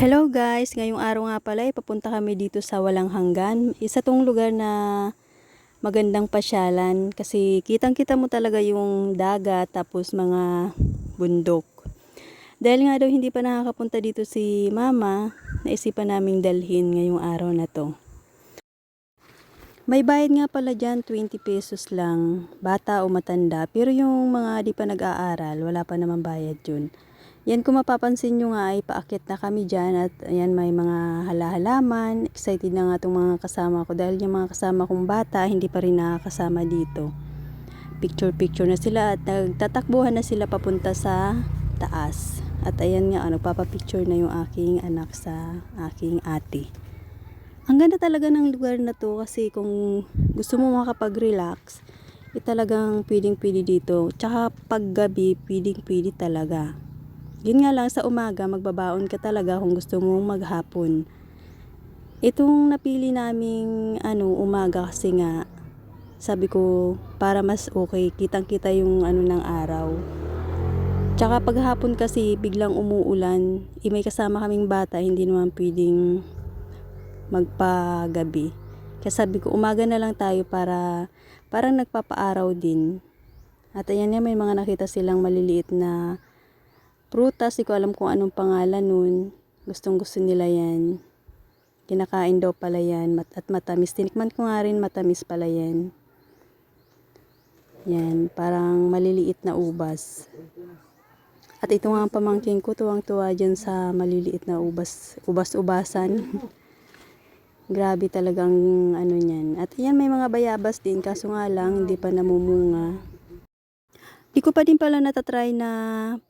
Hello guys, ngayong araw nga pala ay papunta kami dito sa Walang Hanggan. Isa tong lugar na magandang pasyalan kasi kitang-kita mo talaga yung dagat tapos mga bundok. Dahil nga daw hindi pa nakakapunta dito si mama, naisipan naming dalhin ngayong araw na to. May bayad nga pala dyan, 20 pesos lang, bata o matanda. Pero yung mga di pa nag-aaral, wala pa naman bayad yun. Yan kung mapapansin nyo nga ay paakit na kami dyan at ayan may mga halahalaman. Excited na nga itong mga kasama ko dahil yung mga kasama kong bata hindi pa rin nakakasama dito. Picture picture na sila at nagtatakbuhan na sila papunta sa taas. At ayan nga, ano, papapicture na yung aking anak sa aking ate. Ang ganda talaga ng lugar na to kasi kung gusto mo makapag-relax, eh talagang pwedeng pwede dito. Tsaka paggabi, pwedeng pwede talaga. Yun nga lang sa umaga, magbabaon ka talaga kung gusto mong maghapon. Itong napili naming ano, umaga kasi nga, sabi ko, para mas okay, kitang-kita yung ano ng araw. Tsaka paghapon kasi biglang umuulan, eh, may kasama kaming bata, hindi naman pwedeng magpagabi. Kaya sabi ko, umaga na lang tayo para parang nagpapaaraw din. At ayan nga, may mga nakita silang maliliit na prutas, di ko alam kung anong pangalan nun. Gustong gusto nila yan. Kinakain daw pala yan mat at matamis. Tinikman ko nga rin matamis pala yan. Yan, parang maliliit na ubas. At ito nga ang pamangkin ko, tuwang-tuwa dyan sa maliliit na ubas, ubas-ubasan. Grabe talagang ano niyan. At yan may mga bayabas din, kaso nga lang hindi pa namumunga. Di ko pa din pala natatry na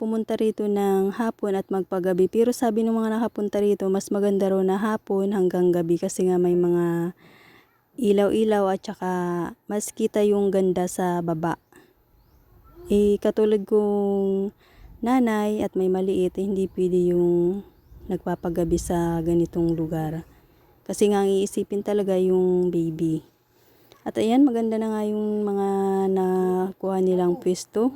pumunta rito ng hapon at magpagabi. Pero sabi ng mga nakapunta rito, mas maganda raw na hapon hanggang gabi kasi nga may mga ilaw-ilaw at saka mas kita yung ganda sa baba. Eh, katulad kong nanay at may maliit, eh, hindi pwede yung nagpapagabi sa ganitong lugar. Kasi nga ang iisipin talaga yung baby. At ayan, maganda na nga yung mga nakuha nilang pwesto.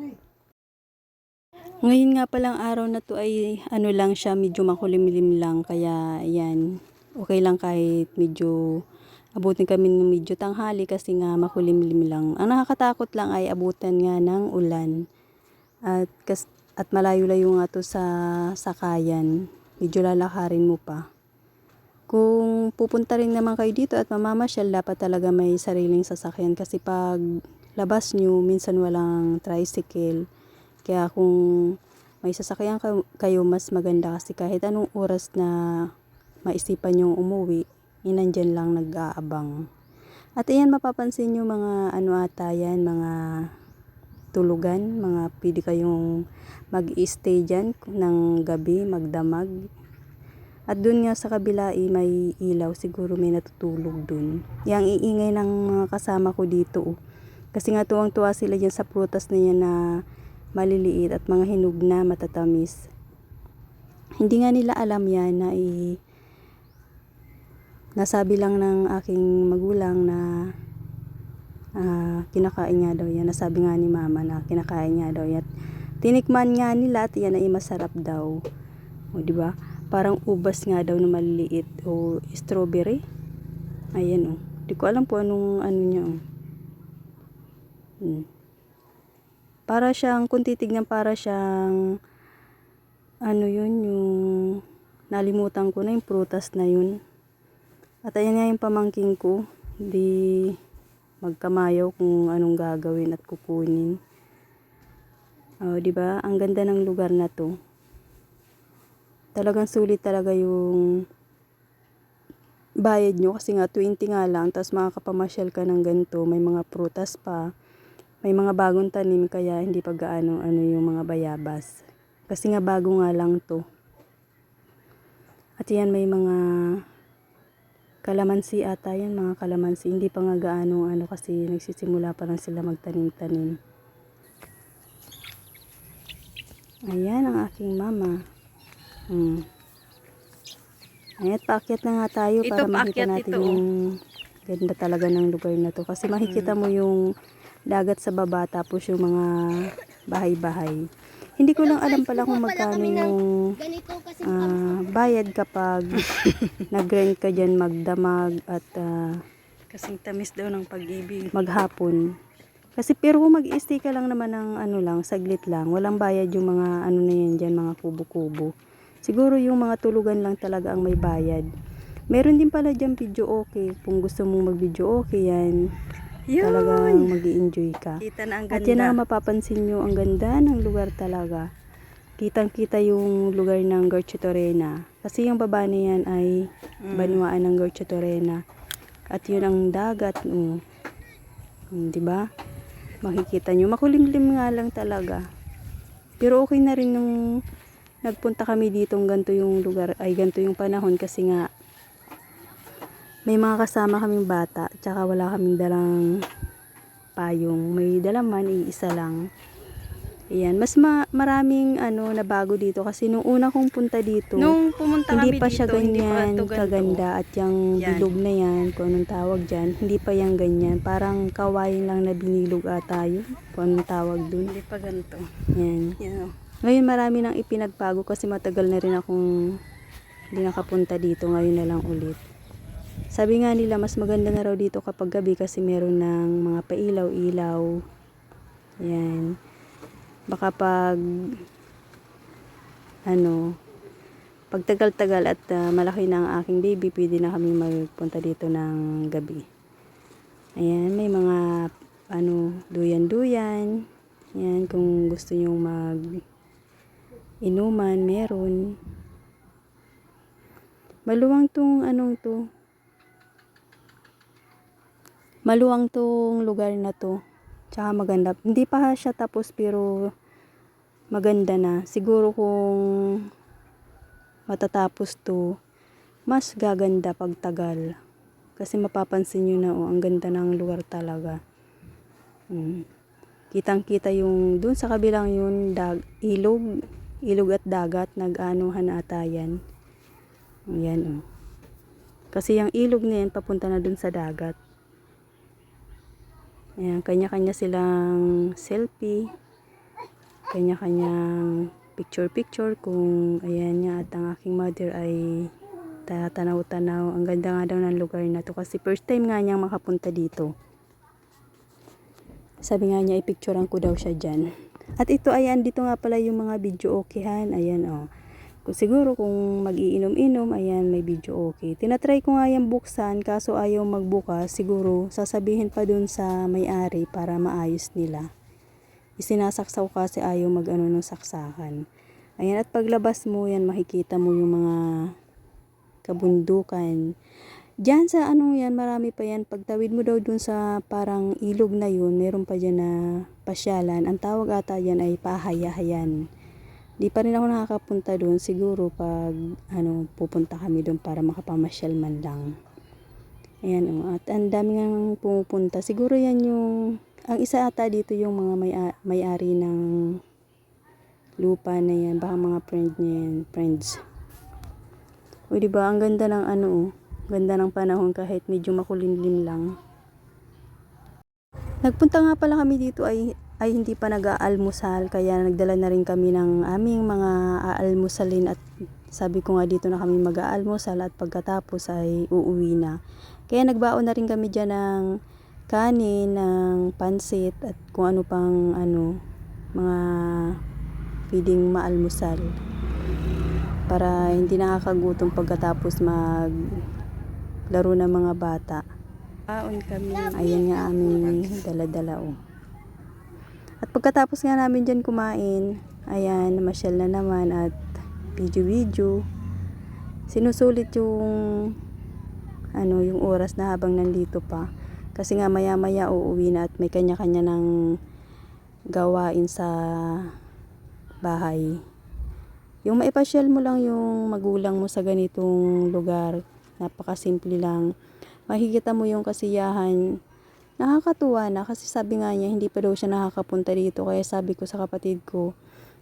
Ngayon nga palang araw na to ay ano lang siya, medyo makulimlim lang. Kaya ayan, okay lang kahit medyo abutin kami ng medyo tanghali kasi nga makulimlim lang. Ang nakakatakot lang ay abutan nga ng ulan. At, kas, at malayo-layo nga to sa sakayan. Medyo lalakarin mo pa. Kung pupunta rin naman kayo dito at mamamasyal, dapat talaga may sariling sasakyan kasi pag labas nyo, minsan walang tricycle. Kaya kung may sasakyan kayo, mas maganda kasi kahit anong oras na maisipan yung umuwi, inandyan lang nag-aabang. At ayan, mapapansin nyo mga ano ata yan, mga tulugan, mga pwede kayong mag-stay dyan ng gabi, magdamag. At dun nga sa kabila eh, may ilaw, siguro may natutulog dun. Yang iingay ng mga kasama ko dito. Oh. Kasi nga tuwang-tuwa sila dyan sa prutas na yan na maliliit at mga hinog na matatamis. Hindi nga nila alam yan na eh, nasabi lang ng aking magulang na uh, kinakain nga daw yan. Nasabi nga ni mama na kinakain nga daw yan. Tinikman nga nila at yan ay masarap daw. O, di ba? Parang ubas nga daw na maliliit o strawberry. Ayan o. Di ko alam po anong ano niya o. Hmm. Para siyang, kung titignan para siyang ano yun, yung nalimutan ko na yung prutas na yun. At ayan nga yung pamangking ko. Di magkamayaw kung anong gagawin at kukunin. Oh, di ba? Ang ganda ng lugar na to. Talagang sulit talaga yung bayad nyo. Kasi nga 20 nga lang tapos makakapamasyal ka ng ganito. May mga prutas pa. May mga bagong tanim kaya hindi pa gaano ano yung mga bayabas. Kasi nga bago nga lang to. At yan may mga kalamansi ata yan mga kalamansi. Hindi pa nga gaano ano kasi nagsisimula pa lang sila magtanim-tanim. Ayan ang aking mama hmm. ayan paakyat na nga tayo Ito, para makita natin ito, oh. yung ganda talaga ng lugar na to kasi makikita mo yung dagat sa baba tapos yung mga bahay-bahay Hindi ko lang alam pala kung magkano yung Ganito kasi ah, bayad kapag nag-rent ka dyan magdamag at ah, Kasing tamis daw ng pag-ibig. maghapon. Kasi pero kung mag-stay ka lang naman ng ano lang, saglit lang, walang bayad yung mga ano na yan dyan, mga kubo-kubo. Siguro yung mga tulugan lang talaga ang may bayad. Meron din pala dyan video okay. Kung gusto mong mag-video okay yan, talagang mag enjoy ka. Kita na ang At ganda. yan ang mapapansin nyo, ang ganda ng lugar talaga. Kitang-kita yung lugar ng Gorcho Torena. Kasi yung baba na yan ay banuaan ng Gorcho Torena. At yun ang dagat. Mm. Mm, di ba? Makikita nyo. Makulimlim nga lang talaga. Pero okay na rin nung nagpunta kami dito ganito yung lugar, ay ganito yung panahon kasi nga may mga kasama kaming bata, tsaka wala kaming dalang payong. May dala man, iisa lang. Ayan, mas ma- maraming ano na bago dito kasi nung una kong punta dito, Nung pumunta hindi kami pa dito, siya hindi pa ganyan ito ganito. kaganda at yung Yan. bilog na yan, kung anong tawag dyan, hindi pa yan ganyan. Parang kawain lang na binilog ata yun, kung anong tawag dun. Hindi pa ganito. Yan. Yan. Ngayon marami nang ipinagbago kasi matagal na rin akong hindi nakapunta dito, ngayon na lang ulit. Sabi nga nila mas maganda na raw dito kapag gabi kasi meron ng mga pailaw-ilaw. Yan. Baka pag ano pagtagal-tagal at ah, malaki na ang aking baby, pwede na kami magpunta dito ng gabi. Ayan, may mga ano, duyan-duyan. Yan, kung gusto nyo mag inuman, meron. Maluwang tong anong to. Maluwang tong lugar na to. Tsaka maganda. Hindi pa siya tapos pero maganda na. Siguro kung matatapos to, mas gaganda pag tagal. Kasi mapapansin nyo na, oh, ang ganda ng lugar talaga. Mm. Kitang-kita yung, dun sa kabilang yun, dag, ilog, ilog at dagat, nag-anuhan ata yan. Ayan, oh. Kasi yung ilog na yan, papunta na dun sa dagat. Ayan, kanya-kanya silang selfie. Kanya-kanyang picture-picture kung ayan nga at ang aking mother ay tatanaw-tanaw. Ang ganda nga daw ng lugar na to kasi first time nga niyang makapunta dito. Sabi nga niya, ipicturean ko daw siya dyan. At ito, ayan, dito nga pala yung mga video okayhan. Ayan, oh. Kung siguro kung magiinom-inom, ayan, may video okay. Tinatry ko nga yung buksan, kaso ayaw magbukas. Siguro, sasabihin pa dun sa may-ari para maayos nila. Isinasaksaw kasi ayaw mag-ano ng saksakan. Ayan, at paglabas mo yan, makikita mo yung mga kabundukan. Diyan sa ano yan, marami pa yan. Pagtawid mo daw dun sa parang ilog na yun, meron pa dyan na pasyalan. Ang tawag ata yan ay pahayahayan. Di pa rin ako nakakapunta dun. Siguro pag ano, pupunta kami dun para makapamasyal man lang. Ayan o. At ang dami nga pumupunta. Siguro yan yung, ang isa ata dito yung mga may, may-ari ng lupa na yan. Baka mga friend niya yan, friends. O di ba ang ganda ng ano oh. Ganda ng panahon kahit medyo makulimlim lang. Nagpunta nga pala kami dito ay ay hindi pa nag-aalmusal kaya nagdala na rin kami ng aming mga aalmusalin at sabi ko nga dito na kami mag-aalmusal at pagkatapos ay uuwi na. Kaya nagbaon na rin kami dyan ng kanin, ng pansit at kung ano pang ano mga pwedeng maalmusal para hindi nakakagutom pagkatapos mag laro ng mga bata. Baon kami. Ayan nga aming dala-dala oh. At pagkatapos nga namin dyan kumain, ayan, namasyal na naman at video-video. Sinusulit yung ano, yung oras na habang nandito pa. Kasi nga maya-maya uuwi na at may kanya-kanya ng gawain sa bahay. Yung maipasyal mo lang yung magulang mo sa ganitong lugar, napakasimple lang. Makikita mo yung kasiyahan. Nakakatuwa na kasi sabi nga niya hindi pa daw siya nakakapunta dito. Kaya sabi ko sa kapatid ko,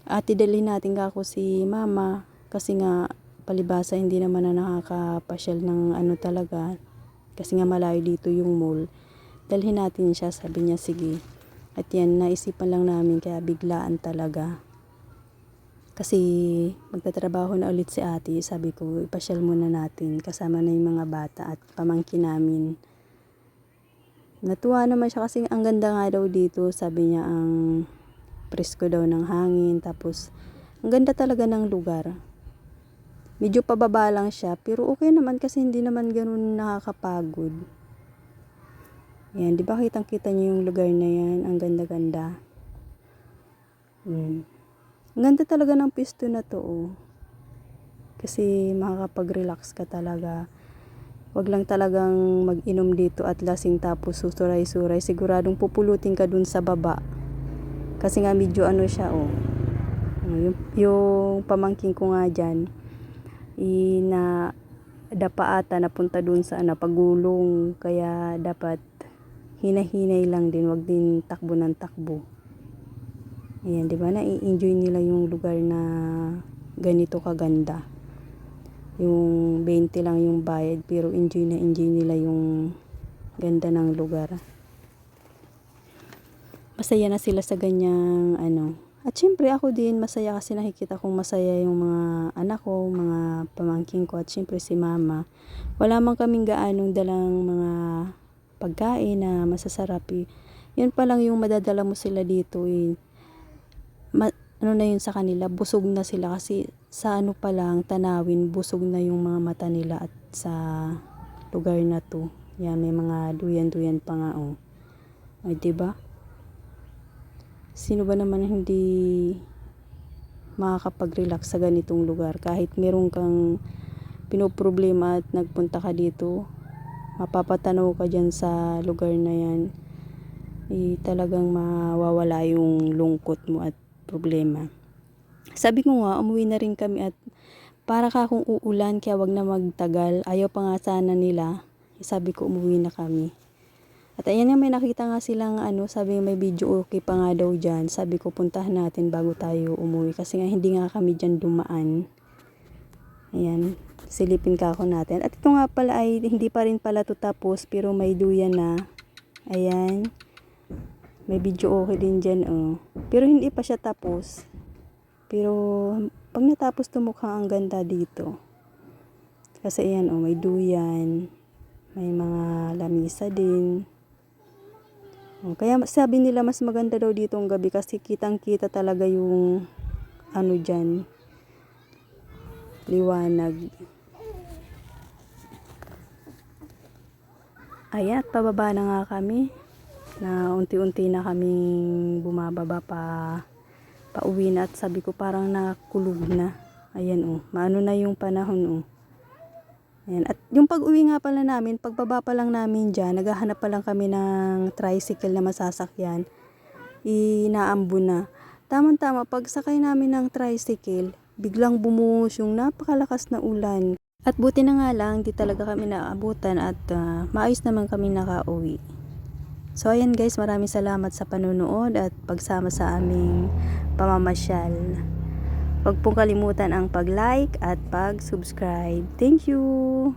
ate dalhin natin ka ako si mama. Kasi nga palibasa hindi naman na nakakapasyal ng ano talaga. Kasi nga malayo dito yung mall. Dalhin natin siya, sabi niya sige. At yan, naisipan lang namin kaya biglaan talaga. Kasi magtatrabaho na ulit si ate, sabi ko ipasyal muna natin kasama na yung mga bata at pamangkin namin. Natuwa naman siya kasi ang ganda nga daw dito, sabi niya ang presko daw ng hangin, tapos ang ganda talaga ng lugar. Medyo pababa lang siya, pero okay naman kasi hindi naman ganun nakakapagod. Yan, di ba kitang kita niyo yung lugar na yan? Ang ganda-ganda. Mm. Ganda talaga ng pisto na to, oh. Kasi makakapag-relax ka talaga. Wag lang talagang mag-inom dito at lasing tapos susuray-suray. Siguradong pupulutin ka dun sa baba. Kasi nga medyo ano siya, oh. Oh, Yung, yung pamangking ko nga dyan, ina dapa ata napunta dun sa ano, pagulong. Kaya dapat hinahinay lang din, wag din takbo ng takbo. Ayan, di ba? Na-enjoy nila yung lugar na ganito kaganda. Yung 20 lang yung bayad, pero enjoy na enjoy nila yung ganda ng lugar. Masaya na sila sa ganyang ano. At syempre ako din masaya kasi nakikita kong masaya yung mga anak ko, mga pamangking ko at syempre si mama. Wala man kaming gaanong dalang mga pagkain na masasarap. eh. Yun pa lang yung madadala mo sila dito eh. Ano na yun sa kanila, busog na sila kasi sa ano pa lang, tanawin, busog na yung mga mata nila at sa lugar na to. Yan, may mga duyan-duyan pa nga oh. Ay, ba? Sino ba naman hindi makakapag-relax sa ganitong lugar kahit meron kang pinoproblema at nagpunta ka dito mapapatanaw ka dyan sa lugar na yan eh, talagang mawawala yung lungkot mo at problema sabi ko nga umuwi na rin kami at para ka kung uulan kaya wag na magtagal ayaw pa nga sana nila sabi ko umuwi na kami at ayan nga may nakita nga silang ano, sabi may video okay pa nga daw dyan. Sabi ko puntahan natin bago tayo umuwi kasi nga hindi nga kami dyan dumaan. Ayan, silipin ka ako natin. At ito nga pala ay hindi pa rin pala to tapos pero may duyan na. Ayan. May video okay din dyan oh. Pero hindi pa siya tapos. Pero pag natapos to mukhang ang ganda dito. Kasi ayan oh, may duyan. May mga lamisa din. Oh, Kaya sabi nila mas maganda daw dito ang gabi kasi kitang-kita talaga yung ano dyan, liwanag. Ayan, at pababa na nga kami. Na unti-unti na kaming bumababa pa pauwi na at sabi ko parang nakulog na. Ayan oh, maano na yung panahon oh. Ayan. At yung pag-uwi nga pala namin, pagbaba pa lang namin dyan, naghahanap pa lang kami ng tricycle na masasakyan. Inaambo na. Tama-tama, pag sakay namin ng tricycle, biglang bumuhos yung napakalakas na ulan. At buti na nga lang, di talaga kami naabutan at ah, maayos naman kami nakauwi. So ayan guys, maraming salamat sa panonood at pagsama sa aming pamamasyal. Huwag pong kalimutan ang pag-like at pag-subscribe. Thank you!